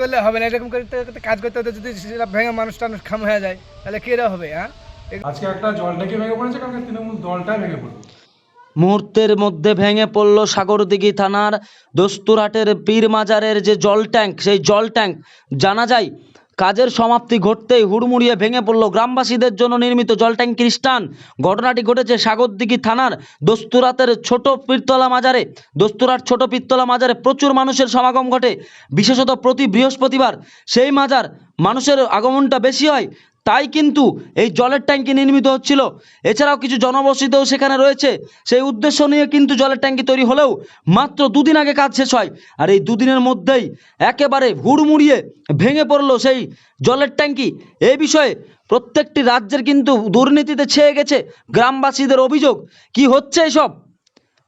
করলে হবে না এরকম করতে করতে কাজ করতে হতে যদি সেটা ভেঙে মানুষ টানুষ খাম হয়ে যায় তাহলে কেরা হবে হ্যাঁ? আজকে একটা জলটাকে ভেঙে পড়েছে কালকে তৃণমূল দলটাই ভেঙে পড়বে মুহূর্তের মধ্যে ভেঙে পড়ল সাগরদিঘি থানার দস্তুরহাটের পীর মাজারের যে জল ট্যাঙ্ক সেই জল ট্যাঙ্ক জানা যায় কাজের সমাপ্তি ঘটতেই হুড়মুড়িয়ে ভেঙে পড়ল গ্রামবাসীদের জন্য নির্মিত জল ট্যাঙ্কির স্টান ঘটনাটি ঘটেছে সাগরদিঘি থানার দস্তুরাতের ছোট পীরতলা মাজারে। দস্তুরাট ছোট পীরতলা মাজারে প্রচুর মানুষের সমাগম ঘটে। বিশেষত প্রতি বৃহস্পতিবার সেই মাজার মানুষের আগমনটা বেশি হয়। তাই কিন্তু এই জলের ট্যাঙ্কি নির্মিত হচ্ছিল। এছাড়াও কিছু জনবসতিও সেখানে রয়েছে। সেই উদ্দেশ্য নিয়ে কিন্তু জলের ট্যাঙ্কি তৈরি হলেও মাত্র দুদিন আগে কাজ শেষ হয়। আর এই দুদিনের মধ্যেই একেবারে হুড়মুড়িয়ে ভেঙে পড়ল সেই জলের ট্যাঙ্কি। এই বিষয়ে প্রত্যেকটি রাজ্যের কিন্তু দুর্নীতিতে ছেয়ে গেছে গ্রামবাসীদের অভিযোগ। কি হচ্ছে এসব?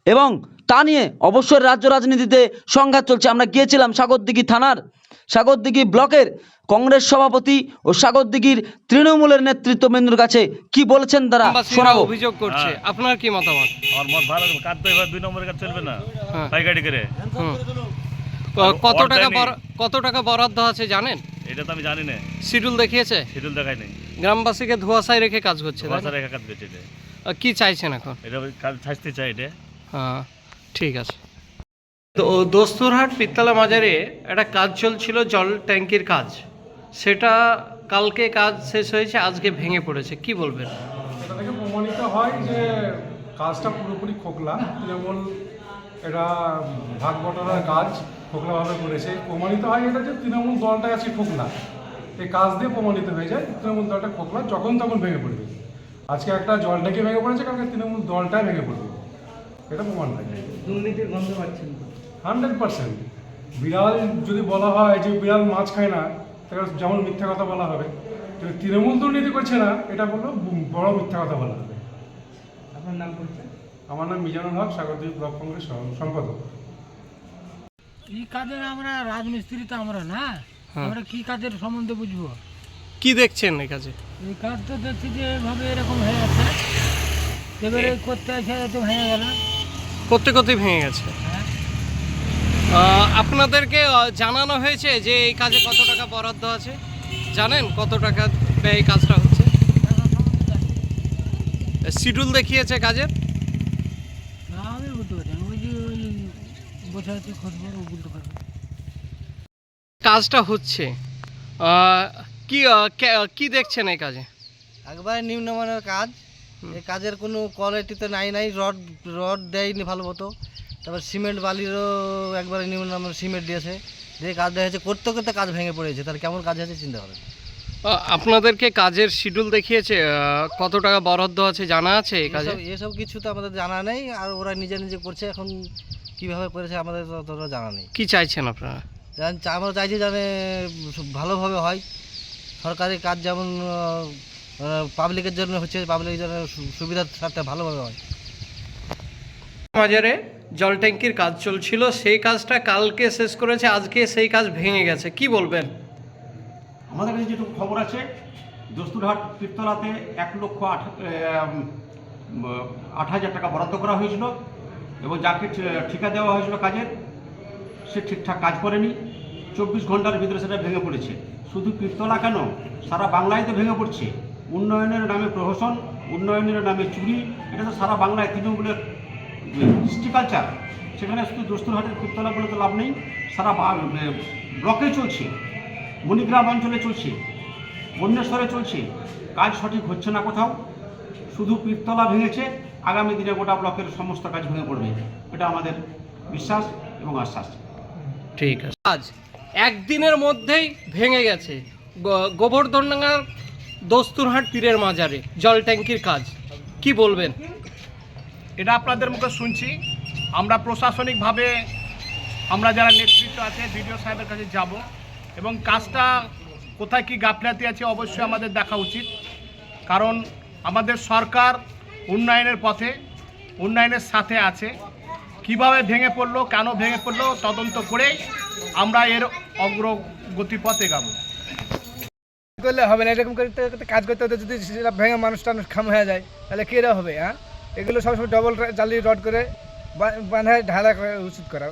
এবং তা নিয়ে অবশ্যই রাজ্য রাজনীতিতে সংঘাত চলছে। আমরা গিয়েছিলাম সাগরদিঘি থানার। সাগরদিঘি ব্লকের কংগ্রেস সভাপতি ও সাগরদিঘির তৃণমূলের নেতৃত্ববৃন্দর কাছে কি বলেছেন তারা? শোনাবো। অভিযোগ করছে। হ্যাঁ। আপনার কি মতামত? আমার মত ভালো কাজ তো এবার দুই নম্বরের কাজ চলবে না। হ্যাঁ। পাইকারি করে। কত টাকা। কত টাকা বরাদ্দ আছে জানেন? এটা তো আমি জানি না। শিডিউল দেখিয়েছে? শিডিউল দেখাই নেই গ্রামবাসীকে ধোয়াশায় রেখে কাজ করছে? ভাষা রেখা কাজ করছে কি চাইছেন এখন? এটা কাজ ছাড়তে চাই এটা। হ্যাঁ ঠিক আছে। তো দোস্তরহাট পিত্তলা মাজারে একটা কাজ চলছিল জল ট্যাঙ্কির কাজ। সেটা কালকে কাজ শেষ হয়েছে আজকে ভেঙে পড়েছে। কি বলবেন? এটা থেকে প্রমাণিত হয় যে কাজটা পুরোপুরি খোকলা। তৃণমূল এটা ভাগ বটরার কাজ খোকলাভাবে করেছে। প্রমাণিত হয় এটা যে তৃণমূল দলটা আছে খোকলা। এই কাজ দিয়ে প্রমাণিত হয়ে যায় তৃণমূল দলটা খোকলা যখন তখন ভেঙে পড়বে। আজকে একটা জলটাকে ভেঙে পড়েছে কালকে তৃণমূল দলটাই ভেঙে পড়বে। এটা প্রমাণ হয়। দুর্নীতির গন্ধ পাচ্ছেন হান্ড্রেড পার্সেন্ট। বিড়াল যদি বলা হয় যে বিড়াল মাছ খায় না তাহলে যেমন মিথ্যা কথা বলা হবে যদি তৃণমূল দুর্নীতি করছে না এটা বলল বড় মিথ্যা কথা বলা হবে। আপনার নাম করছে আমার নাম মিজানুল হক সাগরদ্বীপ ব্লক কংগ্রেস সম্পাদক। এই কাজের আমরা রাজমিস্ত্রি তো আমরা না? হ্যাঁ। আমরা কি কাজের সম্বন্ধে বুঝব? কি দেখছেন এই কাজে? এই কাজ তো দেখছি যে এভাবে এরকম হয়ে আছে এবারে করতে আছে তো ভেঙে গেল। করতে করতে ভেঙে গেছে। হ্যাঁ আপনাদেরকে জানানো হয়েছে যে এই কাজে কত টাকা বরাদ্দ আছে? জানেন কত টাকা ব্যয় এই কাজটা হচ্ছে? শিডিউল দেখিয়েছে কাজের? না আমি বুঝতে পারছি না। ওই যে ওই বসে আছে খোঁজবো ও বলতে পারবে। কাজটা হচ্ছে। কি কি দেখছেন এই কাজে? একবারে নিম্নমানের কাজ। এই কাজের কোনো কোয়ালিটি তো নাই নাই রড রড দেয়নি ভালো মতো। তারপর সিমেন্ট বালিরও একবারে নিম্নমানের সিমেন্ট দিয়েছে। দিয়ে কাজ দেখা যাচ্ছে করতে করতে কাজ ভেঙে পড়েছে তার কেমন কাজ আছে চিন্তা করেন? আপনাদেরকে কাজের শিডিউল দেখিয়েছে কত টাকা বরাদ্দ আছে জানা আছে এই কাজে? এসব কিছু তো আমাদের জানা নেই আর ওরা নিজে নিজে করছে এখন কীভাবে করেছে আমাদের তো অতটা জানা নেই। কি চাইছেন আপনারা? জান- আমরা চাইছি জানে ভালোভাবে হয়। সরকারি কাজ যেমন পাবলিকের জন্য হচ্ছে পাবলিকের জন্য সুবিধার সাথে ভালোভাবে হয়। বাজারে জল ট্যাঙ্কির কাজ চলছিল, সেই কাজটা কালকে শেষ করেছে, আজকে সেই কাজ ভেঙে গেছে, কি বলবেন? আমাদের কাছে যেটুকু খবর আছে, দস্তুরহাট তীরতলাতে এক লক্ষ আট আট হাজার টাকা বরাদ্দ করা হয়েছিল এবং যাকে ঠিকা দেওয়া হয়েছিল কাজের, সে ঠিকঠাক কাজ করেনি। চব্বিশ ঘণ্টার ভিতরে সেটা ভেঙে পড়েছে। শুধু কীর্তলা কেন? সারা বাংলায় তো ভেঙে পড়ছে। উন্নয়নের নামে প্রহসন, উন্নয়নের নামে চুরি, এটা তো সারা বাংলায় তৃণমূলের কৃষ্টি কালচার সেখানে শুধু দস্তুরহাটের কীর্তলা বলে তো লাভ নেই সারা ব্লকে চলছে মণিগ্রাম অঞ্চলে চলছে বন্যেশ্বরে চলছে কাজ সঠিক হচ্ছে না কোথাও শুধু পীরতলা ভেঙেছে আগামী দিনে গোটা ব্লকের সমস্ত কাজ ভেঙে পড়বে এটা আমাদের বিশ্বাস এবং আশ্বাস। ঠিক আছে। আজ একদিনের মধ্যেই ভেঙে গেছে গোবর্ধনডাঙ্গার দস্তুরহাট পীরের মাজারে জল ট্যাঙ্কির কাজ কি বলবেন? এটা আপনাদের মুখে শুনছি। আমরা প্রশাসনিকভাবে আমরা যারা নেতৃত্ব আছে, বিডিও সাহেবের কাছে যাব এবং কাজটা কোথায় কি গাফলাতি আছে অবশ্যই আমাদের দেখা উচিত। কারণ আমাদের সরকার উন্নয়নের পথে, উন্নয়নের সাথে আছে। কীভাবে ভেঙে পড়ল, কেন ভেঙে পড়ল, তদন্ত করে আমরা এর অগ্রগতি পথে গাবো করলে হবে না, এরকম করতে করতে কাজ করতে করতে যদি ভেঙে মানুষ টানুষ খাম হয়ে যায়, তাহলে কী হবে হ্যাঁ? এগুলো সবসময় ডবল জালি রড করে বাঁধায় ঢালা করে উচিত করা।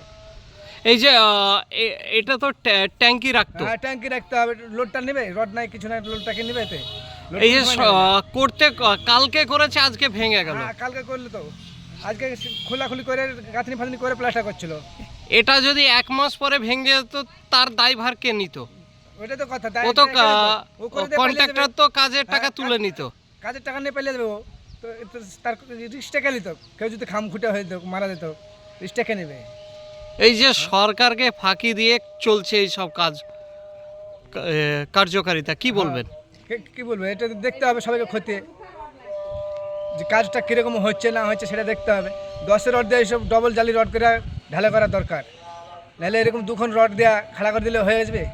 এই যে এটা তো ট্যাঙ্কি রাখতো। হ্যাঁ ট্যাঙ্কি রাখতে হবে। লোডটা নেবে? রড নাই কিছু নাই লোডটাকে নেবে এতে? এই যে করতে কালকে করেছে আজকে ভেঙে গেল। হ্যাঁ কালকে করলে তো। আজকে খোলাখুলি করে গাঁথনি ফাথনি করে প্লাস্টার করছিল। এটা যদি এক মাস পরে ভেঙে যেত তার দায়ভার কে নিত? ওইটা তো কথা ও তো কন্ট্রাক্টর তো কাজের টাকা হ্যাঁ, তুলে নিত। কাজের টাকা নিয়ে পেলে দেবে ও। তো তার রিক্সটা কে নিত কেউ যদি খাম খুঁটে হয়ে যেত মারা যেত রিক্সটা কে নেবে? এই যে সরকারকে ফাঁকি দিয়ে চলছে এই সব কাজ কার্যকারিতা কি বলবেন? কে- বলব এটা দেখতে হবে সবাইকে ক্ষতি। যে কাজটা কীরকম হচ্ছে না হচ্ছে সেটা দেখতে হবে। দশের রড দিয়ে এইসব ডবল জালি রড করে ঢালা করা দরকার। নাহলে এরকম দুখন রড দেওয়া খাড়া করে দিলে হয়ে যাবে?